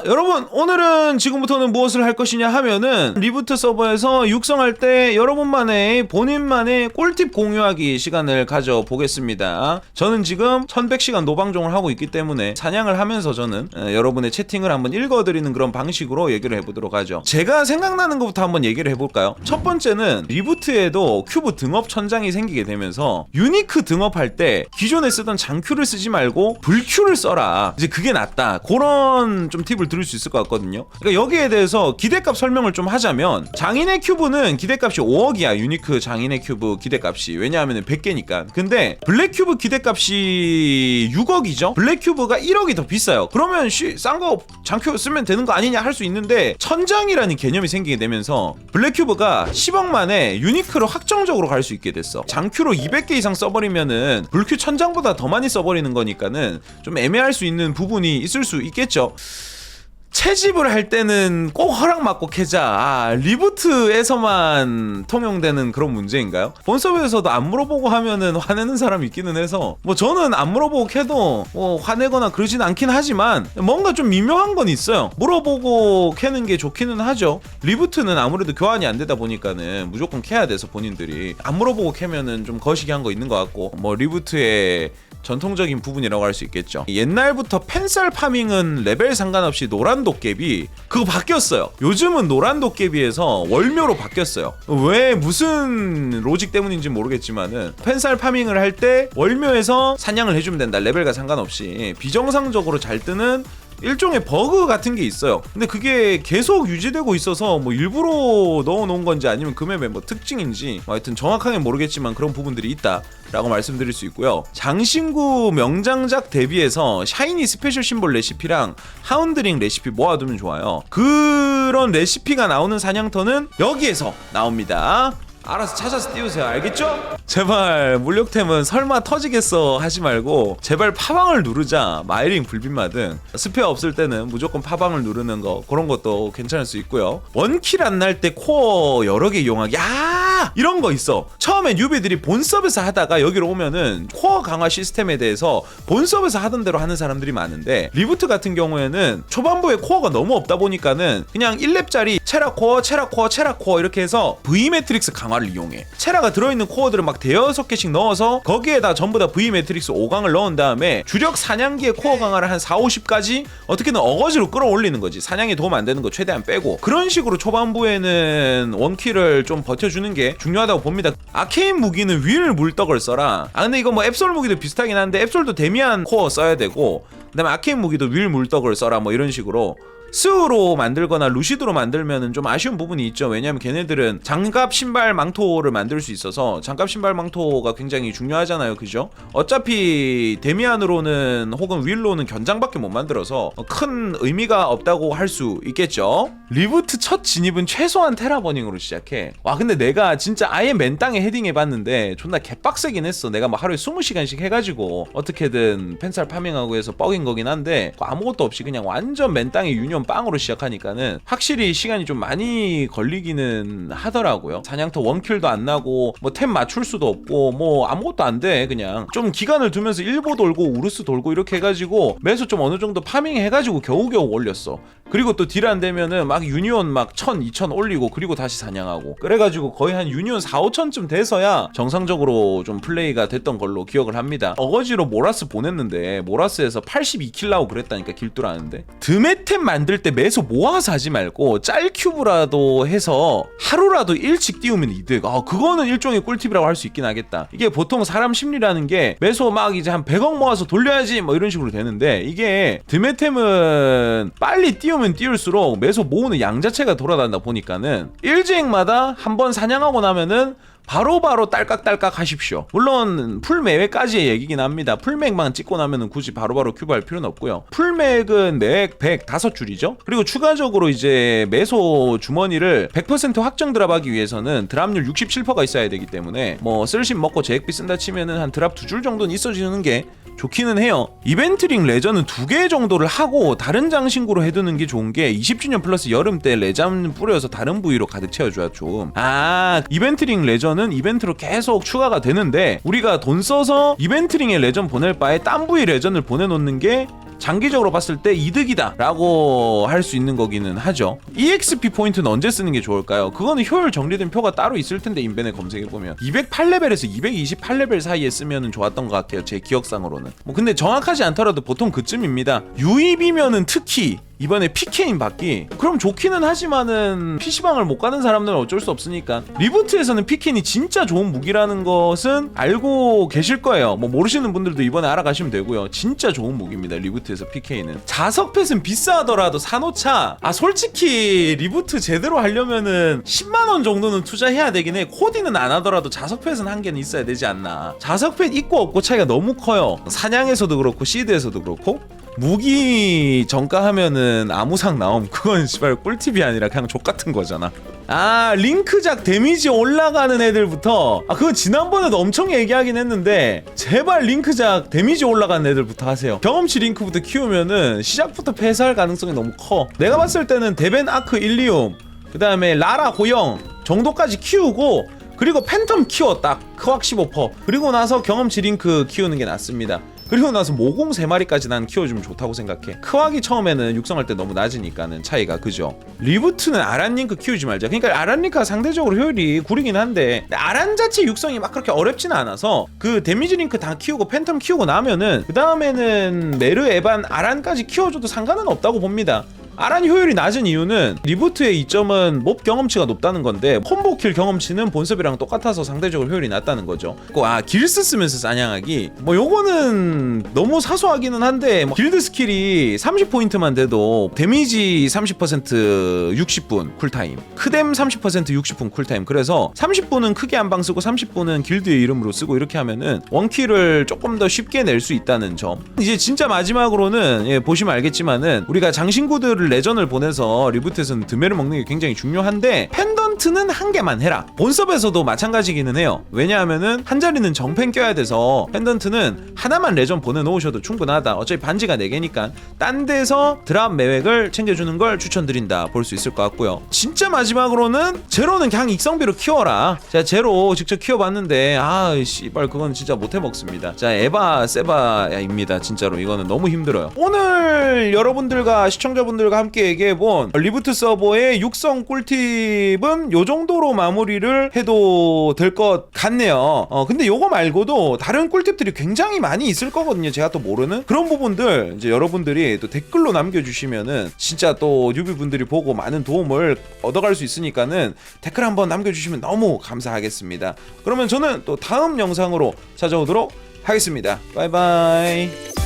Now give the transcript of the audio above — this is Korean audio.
자, 여러분, 오늘은 지금부터는 무엇을 할 것이냐 하면은 리부트 서버에서 육성할 때 여러분만의 본인만의 꿀팁 공유하기 시간을 가져보겠습니다. 저는 지금 1100시간 노방종을 하고 있기 때문에 사냥을 하면서 저는 어, 여러분의 채팅을 한번 읽어드리는 그런 방식으로 얘기를 해보도록 하죠. 제가 생각나는 것부터 한번 얘기를 해볼까요? 첫 번째는 리부트에도 큐브 등업 천장이 생기게 되면서 유니크 등업할 때 기존에 쓰던 장큐를 쓰지 말고 불큐를 써라. 이제 그게 낫다. 그런 좀 팁을 드릴 수 있을 것 같거든요. 그러니까 여기에 대해서 기대값 설명을 좀 하자면 장인의 큐브는 기대값이 5억이야. 유니크 장인의 큐브 기대값이. 왜냐하면 100개니까. 근데 블랙 큐브 기대값이 6억이죠. 블랙 큐브가 1억이 더 비싸요. 그러면 싼 거 장큐 쓰면 되는 거 아니냐 할 수 있는데 천장이라는 개념이 생기게 되면서 블랙 큐브가 10억 만에 유니크로 확정적으로 갈 수 있게 됐어. 장큐로 200개 이상 써버리면은 불큐 천장보다 더 많이 써버리는 거니까는 좀 애매할 수 있는 부분이 있을 수 있겠죠. 채집을 할 때는 꼭 허락받고 캐자. 아, 리부트에서만 통용되는 그런 문제인가요? 본서브에서도 안 물어보고 하면은 화내는 사람이 있기는 해서 뭐 저는 안 물어보고 캐도 뭐 화내거나 그러진 않긴 하지만 뭔가 좀 미묘한 건 있어요. 물어보고 캐는 게 좋기는 하죠. 리부트는 아무래도 교환이 안 되다 보니까는 무조건 캐야 돼서 본인들이 안 물어보고 캐면은 좀 거시기 한 거 있는 것 같고 뭐 리부트의 전통적인 부분이라고 할 수 있겠죠. 옛날부터 펜살 파밍은 레벨 상관없이 노란 도깨비 그거 바뀌었어요. 요즘은 노란 도깨비에서 월묘로 바뀌었어요. 왜 무슨 로직 때문인지 모르겠지만은 펜살 파밍을 할 때 월묘에서 사냥을 해주면 된다. 레벨과 상관없이 비정상적으로 잘 뜨는 일종의 버그 같은 게 있어요. 근데 그게 계속 유지되고 있어서 뭐 일부러 넣어놓은 건지 아니면 그 맵의 뭐 특징인지 뭐 하여튼 정확하게 모르겠지만 그런 부분들이 있다라고 말씀드릴 수 있고요. 장신구 명장작 대비해서 샤이니 스페셜 심볼 레시피랑 하운드링 레시피 모아두면 좋아요. 그런 레시피가 나오는 사냥터는 여기에서 나옵니다. 알아서 찾아서 띄우세요. 알겠죠? 제발 물력템은 설마 터지겠어 하지 말고 제발 파방을 누르자 마이링 불빛마 등 스페어 없을 때는 무조건 파방을 누르는 거 그런 것도 괜찮을 수 있고요. 원킬 안 날 때 코어 여러 개 이용하기 야 이런 거 있어. 처음에 뉴비들이 본 서비스 하다가 여기로 오면은 코어 강화 시스템에 대해서 본 서비스 하던 대로 하는 사람들이 많은데 리부트 같은 경우에는 초반부에 코어가 너무 없다 보니까는 그냥 1렙짜리 체라 코어, 체라 코어, 체라 코어 이렇게 해서 V 매트릭스 강화를 이용해. 체라가 들어있는 코어들을 막 대여섯 개씩 넣어서 거기에다 전부 다 V 매트릭스 5강을 넣은 다음에 주력 사냥기의 코어 강화를 한 4, 50까지 어떻게든 어거지로 끌어올리는 거지. 사냥에 도움 안 되는 거 최대한 빼고. 그런 식으로 초반부에는 원킬을 좀 버텨주는 게 중요하다고 봅니다. 아케인 무기는 윌 물떡을 써라. 아 근데 이거 뭐 앱솔 무기도 비슷하긴 한데 앱솔도 데미안 코어 써야 되고 그다음에 아케인 무기도 윌 물떡을 써라 뭐 이런 식으로 스우로 만들거나 루시드로 만들면은 좀 아쉬운 부분이 있죠. 왜냐면 걔네들은 장갑 신발 망토를 만들 수 있어서 장갑 신발 망토가 굉장히 중요하잖아요. 그죠? 어차피 데미안으로는 혹은 윌로는 견장밖에 못 만들어서 큰 의미가 없다고 할 수 있겠죠. 리부트 첫 진입은 최소한 테라버닝으로 시작해. 와 근데 내가 진짜 아예 맨 땅에 헤딩해 봤는데 존나 개빡세긴 했어. 내가 막 하루에 20시간씩 해 가지고 어떻게든 펜살 파밍하고 해서 뻑인 거긴 한데 아무것도 없이 그냥 완전 맨 땅에 유년 빵으로 시작하니까는 확실히 시간이 좀 많이 걸리기는 하더라고요. 사냥터 원킬도 안 나고 뭐 템 맞출 수도 없고 뭐 아무것도 안 돼 그냥 좀 기간을 두면서 일보 돌고 우르스 돌고 이렇게 해가지고 매수 좀 어느 정도 파밍 해가지고 겨우겨우 올렸어. 그리고 또 딜 안 되면은 막 유니온 막 1000, 2000 올리고 그리고 다시 사냥하고 그래가지고 거의 한 유니온 4, 5천쯤 돼서야 정상적으로 좀 플레이가 됐던 걸로 기억을 합니다. 어거지로 모라스 보냈는데 모라스에서 82킬 나고 그랬다니까 길뚫하는데 드메템 만들 때 매소 모아서 하지 말고 짤 큐브라도 해서 하루라도 일찍 띄우면 이득. 아 그거는 일종의 꿀팁이라고 할 수 있긴 하겠다. 이게 보통 사람 심리라는 게 매소 막 이제 한 100억 모아서 돌려야지 뭐 이런 식으로 되는데 이게 드메템은 빨리 띄우면 띄울수록 매소 모으는 양 자체가 돌아간다 보니까는 일주행마다 한 번 사냥하고 나면은 바로바로 딸깍딸깍 하십시오. 물론 풀매획까지의 얘기긴 합니다. 풀맥만 찍고 나면은 굳이 바로바로 큐브할 필요는 없고요. 풀맥은 매획 100 다섯 줄이죠. 그리고 추가적으로 이제 매소 주머니를 100% 확정 드랍하기 위해서는 드랍률 67%가 있어야 되기 때문에 뭐 쓸심 먹고 제액비 쓴다 치면은 한 드랍 두 줄 정도는 있어지는 게 좋기는 해요. 이벤트링 레저는 두개 정도를 하고 다른 장신구로 해두는 게 좋은 게 20주년 플러스 여름 때 레잠 뿌려서 다른 부위로 가득 채워줘야 좀. 아 이벤트링 레 저는 이벤트로 계속 추가가 되는데 우리가 돈 써서 이벤트링에 레전 보낼 바에 딴 부위 레전을 보내놓는 게 장기적으로 봤을 때 이득이다 라고 할 수 있는 거기는 하죠. EXP 포인트는 언제 쓰는 게 좋을까요? 그거는 효율 정리된 표가 따로 있을 텐데 인벤에 검색해 보면 208레벨에서 228레벨 사이에 쓰면 좋았던 것 같아요. 제 기억상으로는. 뭐 근데 정확하지 않더라도 보통 그쯤입니다. 유입이면은 특히 이번에 PK인 받기. 그럼 좋기는 하지만은 PC방을 못 가는 사람들은 어쩔 수 없으니까. 리부트에서는 PK이 진짜 좋은 무기라는 것은 알고 계실 거예요. 뭐 모르시는 분들도 이번에 알아가시면 되고요. 진짜 좋은 무기입니다 리부트에서 PK는 자석 펫은 비싸더라도 사놓자. 아 솔직히 리부트 제대로 하려면은 10만원 정도는 투자해야 되긴 해. 코디는 안 하더라도 자석 펫은 한 개는 있어야 되지 않나. 자석 펫 있고 없고 차이가 너무 커요. 사냥에서도 그렇고 시드에서도 그렇고 무기 정가하면은 아무상 나옴. 그건 씨발 꿀팁이 아니라 그냥 족 같은 거잖아. 아 링크작 데미지 올라가는 애들부터. 아 그건 지난번에도 엄청 얘기하긴 했는데 제발 링크작 데미지 올라가는 애들부터 하세요. 경험치 링크부터 키우면은 시작부터 패스할 가능성이 너무 커. 내가 봤을 때는 데벤 아크 일리움 그 다음에 라라 고영 정도까지 키우고 그리고 팬텀 키워 딱. 크왁 15% 그리고 나서 경험치 링크 키우는 게 낫습니다 그리고 나서 모공 3마리까지 난 키워주면 좋다고 생각해. 크왁이 처음에는 육성할 때 너무 낮으니까는 차이가 그죠? 리부트는 아란 링크 키우지 말자. 그러니까 아란 링크가 상대적으로 효율이 구리긴 한데 아란 자체 육성이 막 그렇게 어렵지는 않아서 그 데미지 링크 다 키우고 팬텀 키우고 나면은 그 다음에는 메르 에반 아란까지 키워줘도 상관은 없다고 봅니다 아란 효율이 낮은 이유는 리부트의 이점은 몹 경험치가 높다는 건데 콤보킬 경험치는 본섭이랑 똑같아서 상대적으로 효율이 낮다는 거죠. 아 길스 쓰면서 사냥하기? 뭐 요거는 너무 사소하기는 한데 뭐 길드 스킬이 30포인트만 돼도 데미지 30% 60분 쿨타임 크뎀 30% 60분 쿨타임. 그래서 30분은 크게 한 방 쓰고 30분은 길드의 이름으로 쓰고 이렇게 하면은 원킬을 조금 더 쉽게 낼 수 있다는 점. 이제 진짜 마지막으로는 예, 보시면 알겠지만은 우리가 장신구들을 레전을 보내서 리부트에서는 드메를 먹는 게 굉장히 중요한데 펜던트는 한 개만 해라. 본섭에서도 마찬가지기는 해요. 왜냐하면은 한 자리는 정펜 껴야 돼서 펜던트는 하나만 레전 보내놓으셔도 충분하다. 어차피 반지가 4개니까. 딴 데서 드랍 매획을 챙겨주는 걸 추천드린다. 볼 수 있을 것 같고요. 진짜 마지막으로는 제로는 그냥 익성비로 키워라. 제가 제로 직접 키워봤는데 아 씨발 그건 진짜 못해 먹습니다. 자 에바 세바입니다. 진짜로. 이거는 너무 힘들어요. 오늘 여러분들과 시청자분들과 함께 얘기해본 리부트 서버의 육성 꿀팁은 요 정도로 마무리를 해도 될 것 같네요. 어 근데 요거 말고도 다른 꿀팁들이 굉장히 많이 있을 거거든요. 제가 또 모르는 그런 부분들 이제 여러분들이 또 댓글로 남겨주시면은 진짜 또 뉴비분들이 보고 많은 도움을 얻어갈 수 있으니까는 댓글 한번 남겨주시면 너무 감사하겠습니다. 그러면 저는 또 다음 영상으로 찾아오도록 하겠습니다. 바이바이